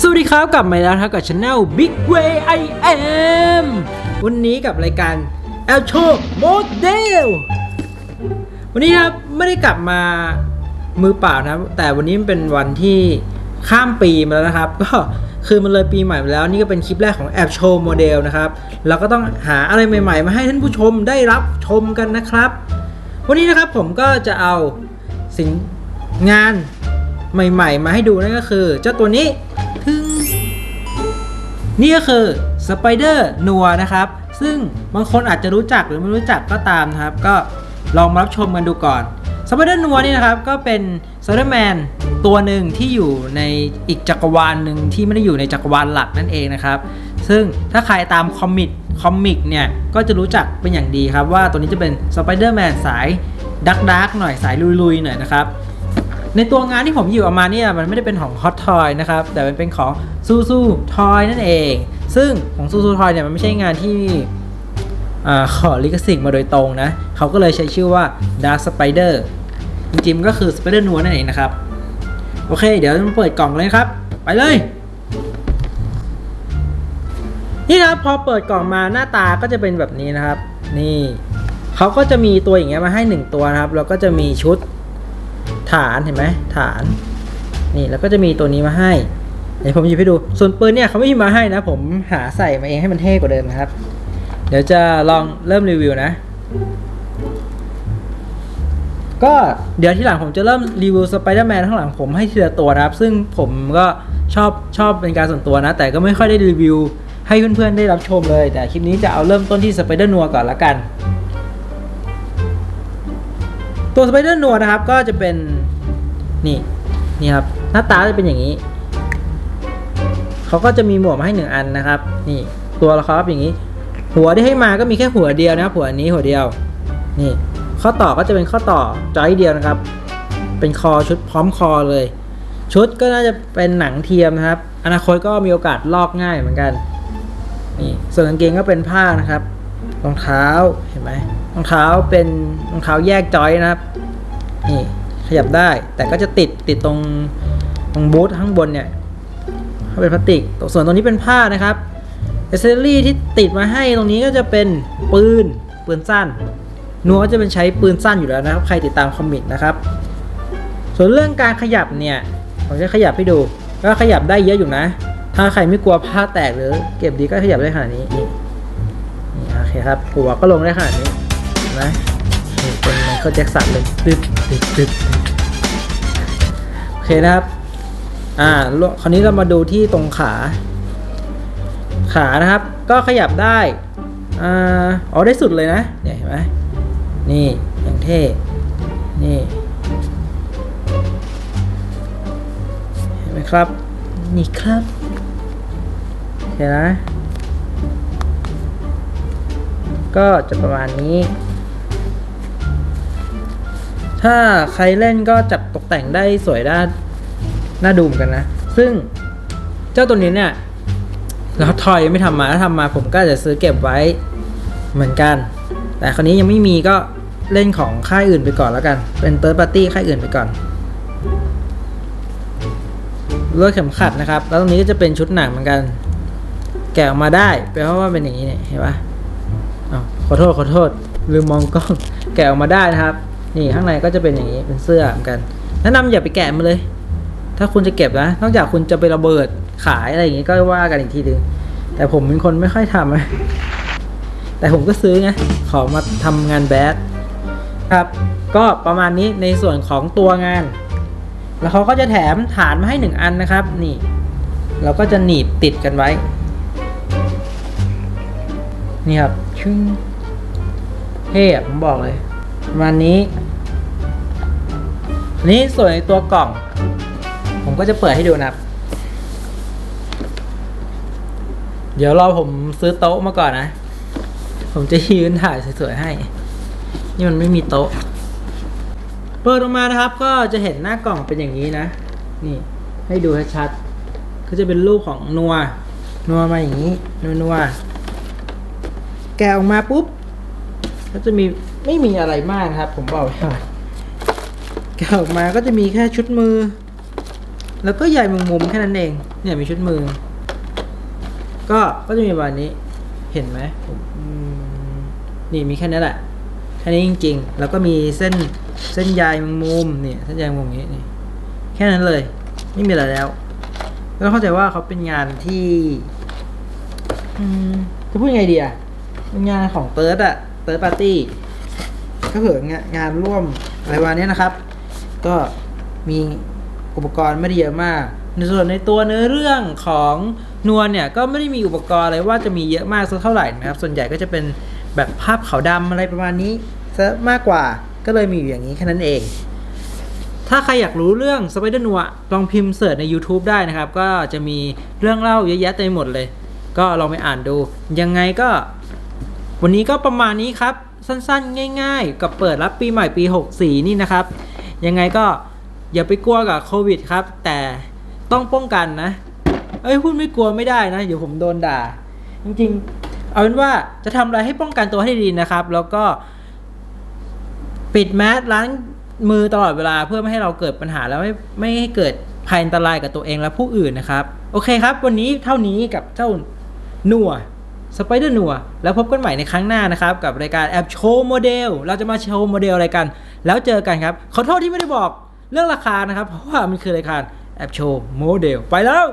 สวัสดีครับกลับมาแล้วครับกับช anel Big Way I Am วันนี้กับรายการ El Show Model วันนี้ครับไม่ได้กลับมามือเปล่านะครับ แต่วันนี้มันเป็นวันที่ข้ามปีมาแล้วนะครับ ก็คือมันเลยปีใหม่มาแล้วนี่ก็เป็นคลิปแรกของแอบโชว์โมเดลนะครับเราก็ต้องหาอะไรใหม่ๆ มาให้ท่านผู้ชมได้รับชมกันนะครับ วันนี้นะครับผมก็จะเอาสินงานใหม่ ๆ มาให้ดูนั่นก็คือ เจ้าตัวนี้ ทึงนี่ก็คือสไปเดอร์นัวนะครับ ซึ่งบางคนอาจจะรู้จักหรือไม่รู้จักก็ตามนะครับ ก็ลองมารับชมกันดูก่อนสไปเดอร์นัวนี่นะครับก็เป็นสไปเดอร์แมนตัวหนึ่งที่อยู่ในอีกจักรวาลหนึ่งที่ไม่ได้อยู่ในจักรวาลหลักนั่นเองนะครับ ซึ่งถ้าใครตามคอมิกคอมิกเนี่ยก็จะรู้จักเป็นอย่างดีครับว่าตัวนี้จะเป็นสไปเดอร์แมนสายดักดักหน่อยสายลุยๆหน่อยนะครับ ในตัวงานที่ผมหยิบออกมาเนี่ยมันไม่ได้เป็นของ Hot Toy นะครับ แต่มันเป็นของซูซูทอยนั่นเอง ซึ่งของซูซูทอยเนี่ยมันไม่ใช่งานที่ขอลิขสิทธิ์มาโดยตรงนะ เขาก็เลยใช้ชื่อว่า Dark Spider จริงๆก็คือ Spider นัวนั่นเองนะครับ โอเค เดี๋ยวมาเปิดกล่องเลยครับ ไปเลย นี่ครับพอเปิดกล่องมาหน้าตาก็จะเป็นแบบนี้นะครับ นี่เขาก็จะมีตัวอย่างเงี้ยมาให้หนึ่งตัวนะครับ แล้วก็จะมีชุด ฐานเห็นไหมฐาน นี่แล้วก็จะมีตัวนี้มาให้เดี๋ยวผมหยิบให้ดู ส่วนปืนเนี่ยเขาไม่มีมาให้นะ ผมหาใส่มาเองให้มันเท่กว่าเดิมนะครับ เดี๋ยวจะลองเริ่มรีวิวนะ ก็เดี๋ยวที่หลังผมจะเริ่มรีวิวสไปเดอร์แมนข้างหลังผมให้ทีละตัวนะครับ ซึ่งผมก็ชอบชอบเป็นการส่วนตัวนะ แต่ก็ไม่ค่อยได้รีวิวให้เพื่อนๆได้รับชมเลย แต่คลิปนี้จะเอาเริ่มต้นที่สไปเดอร์นัวก่อนละกัน ตัวสไปเดอร์นัวนะครับก็จะเป็นนี่นี่ครับหน้าตาจะเป็นอย่างนี้เขาก็จะมีหมวกมาให้หนึ่งอันนะครับ นี่ตัวละครับอย่างนี้ หัวที่ให้มาก็มีแค่หัวเดียวนะครับหัวนี้หัวเดียว นี่ ข้อต่อก็จะเป็นข้อต่อจอยเดียวนะครับ เป็นคอชุดพร้อมคอเลย ชุดก็น่าจะเป็นหนังเทียมนะครับ อนาคตก็มีโอกาสลอกง่ายเหมือนกันนี่ส่วนกางเกงก็เป็นผ้านะครับ รองเท้าเห็นไหมรองเท้าเป็นรองเท้าแยกจอยนะครับนี่ขยับได้แต่ก็จะติดติดตรงตรงบูทข้างบนเนี่ยเขาเป็นพลาสติกส่วนตรงนี้เป็นผ้านะครับเอเซอรี่ที่ติดมาให้ตรงนี้ก็จะเป็นปืนปืนสั้นนัวก็จะเป็นใช้ปืนสั้นอยู่แล้วนะครับ ใครติดตามคอมมิกนะครับ ส่วนเรื่องการขยับเนี่ยผมจะขยับให้ดูก็ขยับได้เยอะอยู่นะ ถ้าใครไม่กลัวผ้าแตกหรือเก็บดีก็ขยับได้ขนาดนี้นี่ คครับ หัวก็ลงได้ขนาดนี้นไหมนี่เป็นไมเคิลแจ็คสันเลยตึ๊ดตึ๊ดตึ๊ดโอเคนะครับ อ่าคราวนี้เรามาดูที่ตรงขา ขานะครับ ก็ขยับได้อ่าอ๋อได้สุดเลยนะเนี่ยเห็นไหมนี่อย่างเท่ นี่เห็นไหมครับ นี่ครับเห็นไห ก็จะประมาณนี้ ถ้าใครเล่นก็จับตกแต่งได้สวยด้านน่าดูมกันนะ ซึ่งเจ้าตัวนี้เนี่ยแล้วทอยยังไม่ทำมาถ้าทำมาผมก็จะซื้อเก็บไว้เหมือนกัน แต่คราวนี้ยังไม่มีก็เล่นของค่ายอื่นไปก่อนแล้วกัน เป็นเติร์ดปาร์ตี้ค่ายอื่นไปก่อนเลือกเข็มขัดนะครับ แล้วตรงนี้ก็จะเป็นชุดหนังเหมือนกัน แกะออกมาได้แปลว่าเป็นอย่างนี้เนี่ยเห็นปะอ้าว ขอโทษขอโทษลืมมองกล้องแกะออกมาได้นะครับ นี่ข้างในก็จะเป็นอย่างนี้เป็นเสื้อเหมือนกันแนะนำอย่าไปแกะมันเลย ถ้าคุณจะเก็บนะนอกจากคุณจะไประเบิดขายอะไรอย่างงี้ก็ว่ากันอีกทีนึงแต่ผมเป็นคนไม่ค่อยทำนะแต่ผมก็ซื้อไงขอมาทำงานแบดครับก็ประมาณนี้ในส่วนของตัวงาน แล้วเขาก็จะแถมฐานมาให้หนึ่งอันนะครับ นี่ เราก็จะหนีบติดกันไว้ นี่ครับชึ้ง เท่อะผมบอกเลยประมาณนี้นี้ส่วนในตัวกล่อง ผมก็จะเปิดให้ดูนะครับ เดี๋ยวรอผมซื้อโต๊ะมาก่อนนะ ผมจะยืนถ่ายสวยๆให้ นี่มันไม่มีโต๊ะ เปิดออกมานะครับ ก็จะเห็นหน้ากล่องเป็นอย่างนี้นะ นี่ให้ดูให้ชัด ก็จะเป็นรูปของนัว นัวมาอย่างนี้ นัวนัวแกะออกมาปุ๊บ ก็จะมีไม่มีอะไรมากครับ ผมบอกก่อนแกะออกมาก็จะมีแค่ชุดมือ แล้วก็ใยมุมมุมๆแค่นั้นเอง เนี่ยมีชุดมือ ก็ก็จะมีประมาณนี้ เห็นไหมผมนี่มีแค่นี้แหละแค่นี้จริง ๆ แล้วก็มีเส้นเส้นใยมุมมุมๆเนี่ยเส้นใยมุมอย่างนี้นี่แค่นั้นเลย ไม่มีอะไรแล้วแล้วเข้าใจว่าเขาเป็นงานที่อืมจะพูดยังไงดีอะเป็นงานของเติร์ดอะ เติร์ดปาร์ตี้ก็เผื่องานร่วมอะไรประมานี้นะครับ ก็มีอุปกรณ์ไม่ได้เยอะมาก ในส่วนในตัวเนื้อเรื่องของนวลเนี่ยก็ไม่ได้มีอุปกรณ์อะไรว่าจะมีเยอะมากสักเท่าไหร่นะครับ ส่วนใหญ่ก็จะเป็นแบบภาพขาวดำอะไรประมาณนี้ซะมากกว่าก็เลยมีอยู่อย่างนี้แค่นั้นเอง ถ้าใครอยากรู้เรื่อง Spider n o ลองพิมพ์เสิร์ชใน YouTube ได้นะครับ ก็จะมีเรื่องเล่าเยอะแยะเต็มหมดเลย ก็ลองไปอ่านดู ยังไงก็ วันนี้ก็ประมาณนี้ครับ สั้นๆ ง่าย ๆ กับเปิดรับปีใหม่ปี 64 นี่นะครับ ยังไงก็อย่าไปกลัวกับโควิดครับ แต่ต้องป้องกันนะ เอ้ยพูดไม่กลัวไม่ได้นะ เดี๋ยวผมโดนด่า จริงๆ เอาเป็นว่าจะทำอะไรให้ป้องกันตัวให้ดีนะครับ แล้วก็ ปิดแมสล้างมือตลอดเวลาเพื่อไม่ให้เราเกิดปัญหาแล้วไม่ไม่ให้เกิดภัยอันตรายกับตัวเองและผู้อื่นนะครับ โอเคครับ วันนี้เท่านี้กับเจ้านัว สไปเดอร์นัวแล้วพบกันใหม่ในครั้งหน้านะครับ กับรายการแอปโชว์โมเดล เราจะมาโชว์โมเดลอะไรกัน แล้วเจอกันครับ ขอโทษที่ไม่ได้บอกเรื่องราคานะครับ เพราะว่ามันคือรายการแอปโชว์โมเดล ไปแล้ว